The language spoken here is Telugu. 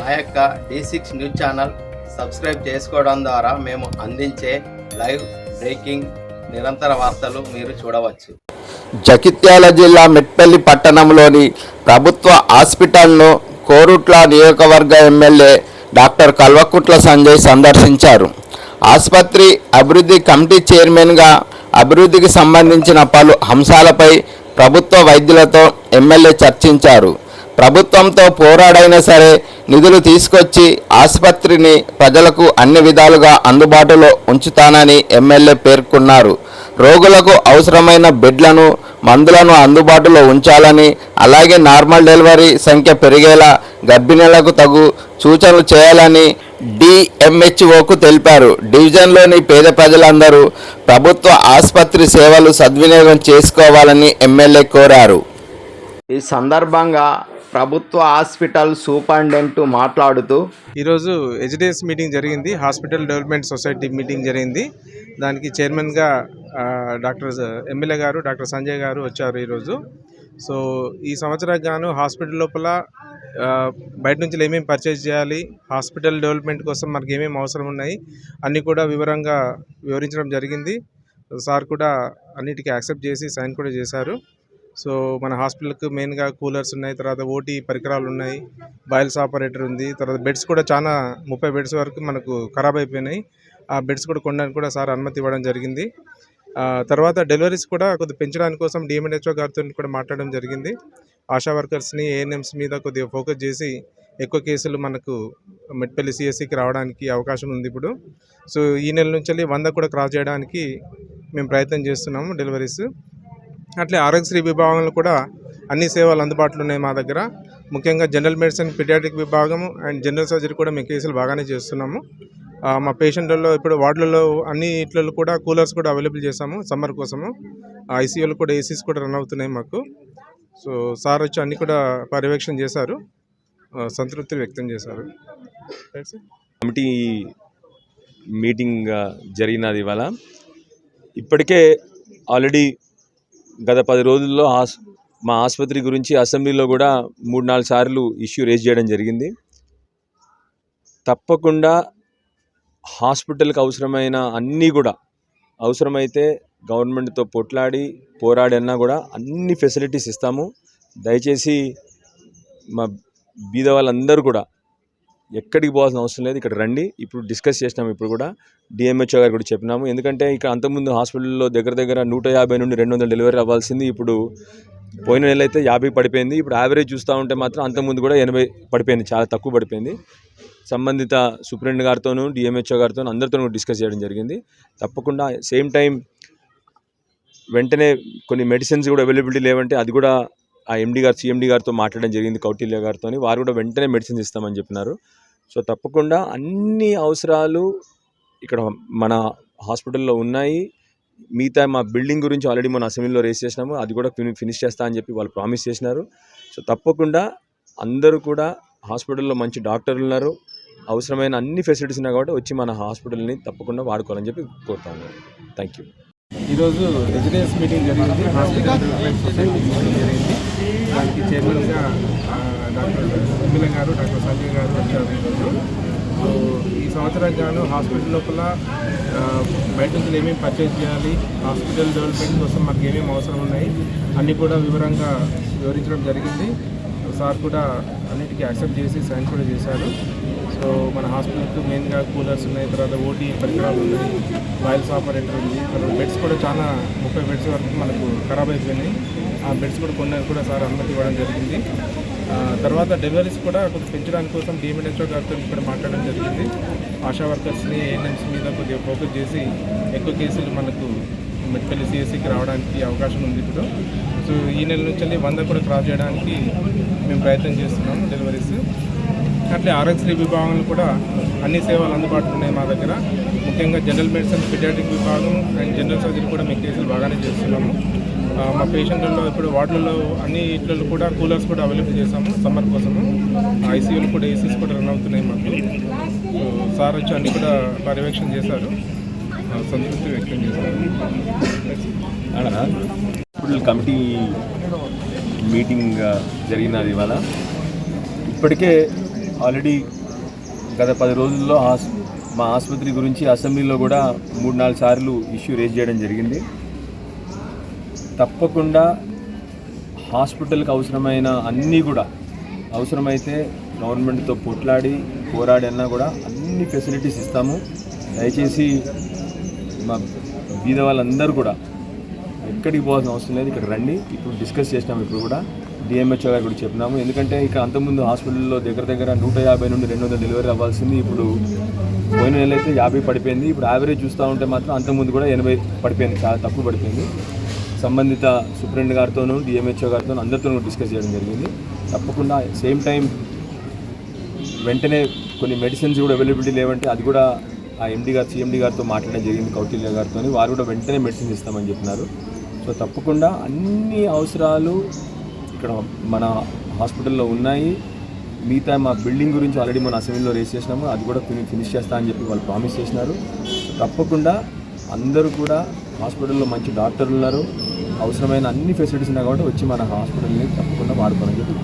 మా యొక్క D six news channel subscribe చేసుకోవడం ద్వారా మేము అందించే లైవ్ బ్రేకింగ్ నిరంతర వార్తలు మీరు చూడవచ్చు. జగిత్యాల జిల్లా మెట్పల్లి పట్టణంలోని ప్రభుత్వ హాస్పిటల్ను కోరుట్ల నియోజకవర్గ ఎమ్మెల్యే డాక్టర్ కల్వకుట్ల సంజయ్ సందర్శించారు. ఆసుపత్రి అభివృద్ధి కమిటీ చైర్మన్గా అభివృద్ధికి సంబంధించిన పలు అంశాలపై ప్రభుత్వ వైద్యులతో ఎమ్మెల్యే చర్చించారు. ప్రభుత్వంతో పోరాడైనా సరే నిధులు తీసుకొచ్చి ఆసుపత్రిని ప్రజలకు అన్ని విధాలుగా అందుబాటులో ఉంచుతానని ఎమ్మెల్యే పేర్కొన్నారు. రోగులకు అవసరమైన బెడ్లను మందులను అందుబాటులో ఉంచాలని అలాగే నార్మల్ డెలివరీ సంఖ్య పెరిగేలా గర్భిణీలకు తగు సూచనలు చేయాలని డిఎంహెచ్ఓకు తెలిపారు. డివిజన్లోని పేద ప్రజలందరూ ప్రభుత్వ ఆసుపత్రి సేవలు సద్వినియోగం చేసుకోవాలని ఎమ్మెల్యే కోరారు. ఈ సందర్భంగా ప్రభుత్వ హాస్పిటల్ సూపరింటెండెంట్ మాట్లాడుతూ ఈరోజు హెచ్డిఎస్ మీటింగ్ జరిగింది. హాస్పిటల్ డెవలప్మెంట్ సొసైటీ మీటింగ్ జరిగింది. దానికి చైర్మన్గా డాక్టర్ ఎమ్మెల్యే గారు డాక్టర్ సంజయ్ గారు వచ్చారు ఈరోజు. సో ఈ సంవత్సరానికి గాను హాస్పిటల్ లోపల బయట నుంచి ఏమేమి పర్చేజ్ చేయాలి హాస్పిటల్ డెవలప్మెంట్ కోసం మనకి ఏమేమి అవసరం ఉన్నాయి అన్నీ కూడా వివరంగా వివరించడం జరిగింది. సార్ కూడా అన్నిటికీ యాక్సెప్ట్ చేసి సైన్ కూడా చేశారు. సో మన హాస్పిటల్కి మెయిన్గా కూలర్స్ ఉన్నాయి తర్వాత ఓటీ పరికరాలు ఉన్నాయి బాయిల్స్ ఆపరేటర్ ఉంది తర్వాత బెడ్స్ కూడా చాలా ముప్పై బెడ్స్ వరకు మనకు ఖరాబ్ అయిపోయినాయి. ఆ బెడ్స్ కూడా కొనడానికి కూడా సార్ అనుమతి ఇవ్వడం జరిగింది. తర్వాత డెలివరీస్ కూడా కొద్దిగా పెంచడానికి కోసం డిఎంఎన్హెచ్ఓ గారితో కూడా మాట్లాడడం జరిగింది. ఆశా వర్కర్స్ని ఏఎన్ఎంస్ మీద కొద్దిగా ఫోకస్ చేసి ఎక్కువ కేసులు మనకు మెట్పల్లి సిఎస్సికి రావడానికి అవకాశం ఉంది ఇప్పుడు. సో ఈ నెల నుంచి వంద కూడా క్రాస్ చేయడానికి మేము ప్రయత్నం చేస్తున్నాము డెలివరీస్. అట్లే ఆరోగ్యశ్రీ విభాగంలో కూడా అన్ని సేవలు అందుబాటులో ఉన్నాయి మా దగ్గర. ముఖ్యంగా జనరల్ మెడిసిన్ పిడియాట్రిక్ విభాగం అండ్ జనరల్ సర్జరీ కూడా మేము కేసులు బాగానే చేస్తున్నాము. మా పేషెంట్లలో ఇప్పుడు వార్డులలో అన్ని ఇట్లలో కూడా కూలర్స్ కూడా అవైలబుల్ చేసాము సమ్మర్ కోసము. ఐసీయూలు కూడా ఏసీస్ కూడా రన్ అవుతున్నాయి మాకు. సో సార్ వచ్చి అన్ని కూడా పర్యవేక్షణ చేశారు. సంతృప్తి వ్యక్తం చేశారు. కమిటీ మీటింగ్ జరిగినది ఇవాళ. ఇప్పటికే ఆల్రెడీ గత పది రోజుల్లో హాస్ మా ఆసుపత్రి గురించి అసెంబ్లీలో కూడా మూడు నాలుగు సార్లు ఇష్యూ రేజ్ చేయడం జరిగింది. తప్పకుండా హాస్పిటల్కి అవసరమైన అన్నీ కూడా అవసరమైతే గవర్నమెంట్తో పొట్లాడి పోరాడి అన్నా కూడా అన్ని ఫెసిలిటీస్ ఇస్తాము. దయచేసి మా బీద వాళ్ళందరూ కూడా ఎక్కడికి పోవాల్సిన అవసరం లేదు. ఇక్కడ రండి. ఇప్పుడు డిస్కస్ చేసినాము ఇప్పుడు కూడా. డిఎంహెచ్ఓ గారు కూడా చెప్పినాము. ఎందుకంటే ఇక్కడ అంతకుముందు హాస్పిటల్లో దగ్గర దగ్గర నూట యాభై నుండి రెండు వందల డెలివరీ అవ్వాల్సింది. ఇప్పుడు పోయిన నెల అయితే యాభై పడిపోయింది. ఇప్పుడు యావరేజ్ చూస్తూ ఉంటే మాత్రం అంతకుముందు కూడా ఎనభై పడిపోయింది. చాలా తక్కువ పడిపోయింది. సంబంధిత సూపరింటెండెంట్ గారితోనూ డిఎంహెచ్ఓ గారితో అందరితోనూ డిస్కస్ చేయడం జరిగింది. తప్పకుండా సేమ్ టైం వెంటనే కొన్ని మెడిసిన్స్ కూడా అవైలబిలిటీ లేవంటే అది కూడా ఆ ఎండి గారు సిఎండి గారితో మాట్లాడడం జరిగింది. కౌటిల్య గారితో వారు కూడా వెంటనే మెడిసిన్స్ ఇస్తామని చెప్పినారు. సో తప్పకుండా అన్ని అవసరాలు ఇక్కడ మన హాస్పిటల్లో ఉన్నాయి. మిగతా మా బిల్డింగ్ గురించి ఆల్రెడీ మన అసెంబ్లీలో రేస్ చేసినాము. అది కూడా ఫినిష్ చేస్తా అని చెప్పి వాళ్ళు ప్రామిస్ చేసినారు. సో తప్పకుండా అందరూ కూడా హాస్పిటల్లో మంచి డాక్టర్లు ఉన్నారు. అవసరమైన అన్ని ఫెసిలిటీస్ ఉన్నాయి కాబట్టి వచ్చి మన హాస్పిటల్ని తప్పకుండా వాడుకోవాలని చెప్పి కోరుతాను థ్యాంక్ యూ ఈరోజు రెసిడెన్స్ మీటింగ్ జరిగింది. హాస్పిటల్ డెవలప్మెంట్ సొసైటీ మీటింగ్ జరిగింది. దానికి చైర్మన్గా డాక్టర్ ఎమ్మెల్యే గారు డాక్టర్ సంజయ్ గారు వచ్చారు ఈరోజు. సో ఈ సంవత్సరానికి గాను హాస్పిటల్ లోపల బయట నుంచి ఏమేమి పర్చేజ్ చేయాలి హాస్పిటల్ డెవలప్మెంట్ కోసం మాకు ఏమేమి అవసరం ఉన్నాయి అన్నీ కూడా వివరంగా వివరించడం జరిగింది. సార్ కూడా అన్నిటికీ యాక్సెప్ట్ చేసి సైన్ కూడా చేశారు. సో మన హాస్పిటల్కి మెయిన్గా కూలర్స్ ఉన్నాయి తర్వాత ఓటీ పరికరాలు ఉన్నాయి వాయిల్స్ ఆపరేటర్ ఉంది. తర్వాత బెడ్స్ కూడా చాలా ముప్పై బెడ్స్ వరకు మనకు ఖరాబ్ అయిపోయినాయి. ఆ బెడ్స్ కూడా కొనడానికి కూడా సార్ అనుమతి ఇవ్వడం జరిగింది. తర్వాత డెలివరీస్ కూడా కొంచెం పెంచడానికి కోసం డిఎంఎన్హెచ్ఓ గారితో ఇక్కడ మాట్లాడడం జరిగింది. ఆశా వర్కర్స్ని ఏఎన్ఎంస్ మీద కొద్దిగా ఫోకస్ చేసి ఎక్కువ కేసులు మనకు మెడికల్ సిఎస్సికి రావడానికి అవకాశం ఉంది ఇప్పుడు. సో ఈ నెల నుంచి వంద కూడా క్రాస్ చేయడానికి మేము ప్రయత్నం చేస్తున్నాము డెలివరీస్. అట్లే ఆరోగ్యశ్రీ విభాగంలో కూడా అన్ని సేవలు అందుబాటులో ఉన్నాయి మా దగ్గర. ముఖ్యంగా జనరల్ మెడిసిన్ పిడియాటిక్ విభాగం అండ్ జనరల్ సర్జరీ కూడా మేము కేసులు బాగానే చేస్తున్నాము. మా పేషెంట్లలో ఇప్పుడు వార్డులలో అన్ని ఇట్లలో కూడా కూలర్స్ కూడా అవైలబుల్ చేసాము సమ్మర్ కోసము. ఐసీయూలు కూడా ఏసీస్ కూడా రన్ అవుతున్నాయి మాకు. సో సార్ వచ్చి అన్ని కూడా పర్యవేక్షణ చేశారు. సంతృప్తి వ్యక్తం చేశారు. కమిటీ మీటింగ్ జరిగినది ఇవాళ. ఇప్పటికే ఆల్రెడీ గత పది రోజుల్లో ఆస్ మా ఆసుపత్రి గురించి అసెంబ్లీలో కూడా మూడు నాలుగు సార్లు ఇష్యూ రేజ్ చేయడం జరిగింది. తప్పకుండా హాస్పిటల్కి అవసరమైన అన్నీ కూడా అవసరమైతే గవర్నమెంట్తో పోట్లాడి పోరాడి అన్నా కూడా అన్ని ఫెసిలిటీస్ ఇస్తాము. దయచేసి మా బీద వాళ్ళందరూ కూడా ఎక్కడికి పోవాల్సిన అవసరం లేదు ఇక్కడ రండి. ఇప్పుడు డిస్కస్ చేసినాము ఇప్పుడు కూడా. డిఎంహెచ్ఓ గారు కూడా చెప్పినాము ఎందుకంటే ఇక్కడ అంతకుముందు హాస్పిటల్లో దగ్గర దగ్గర నూట యాభై నుండి రెండు వందల డెలివరీ అవ్వాల్సింది ఇప్పుడు పోయిన నెల అయితే యాభై పడిపోయింది. ఇప్పుడు యావరేజ్ చూస్తూ ఉంటే మాత్రం అంతకుముందు కూడా ఎనభై పడిపోయింది. చాలా తక్కువ పడిపోయింది. సంబంధిత సుప్రెండ్ గారితోనూ డిఎంహెచ్ఓ గారితోనూ అందరితోనూ డిస్కస్ చేయడం జరిగింది. తప్పకుండా సేమ్ టైం వెంటనే కొన్ని మెడిసిన్స్ కూడా అవైలబిలిటీ లేవంటే అది కూడా ఆ ఎండి గారు సిఎండి గారితో మాట్లాడడం జరిగింది. కౌటిల్య గారితో వారు కూడా వెంటనే మెడిసిన్స్ ఇస్తామని చెప్పినారు. సో తప్పకుండా అన్ని అవసరాలు ఇక్కడ మన హాస్పిటల్లో ఉన్నాయి. మిగతా మా బిల్డింగ్ గురించి ఆల్రెడీ మన అసెంబ్లీలో రేస్ చేసినాము. అది కూడా ఫినిష్ చేస్తా అని చెప్పి వాళ్ళు ప్రామిస్ చేసినారు. తప్పకుండా అందరూ కూడా హాస్పిటల్లో మంచి డాక్టర్లు ఉన్నారు. అవసరమైన అన్ని ఫెసిలిటీస్ ఉన్నాయి కాబట్టి వచ్చి మన హాస్పిటల్ని తప్పకుండా వాడుకోవాలని చెప్పి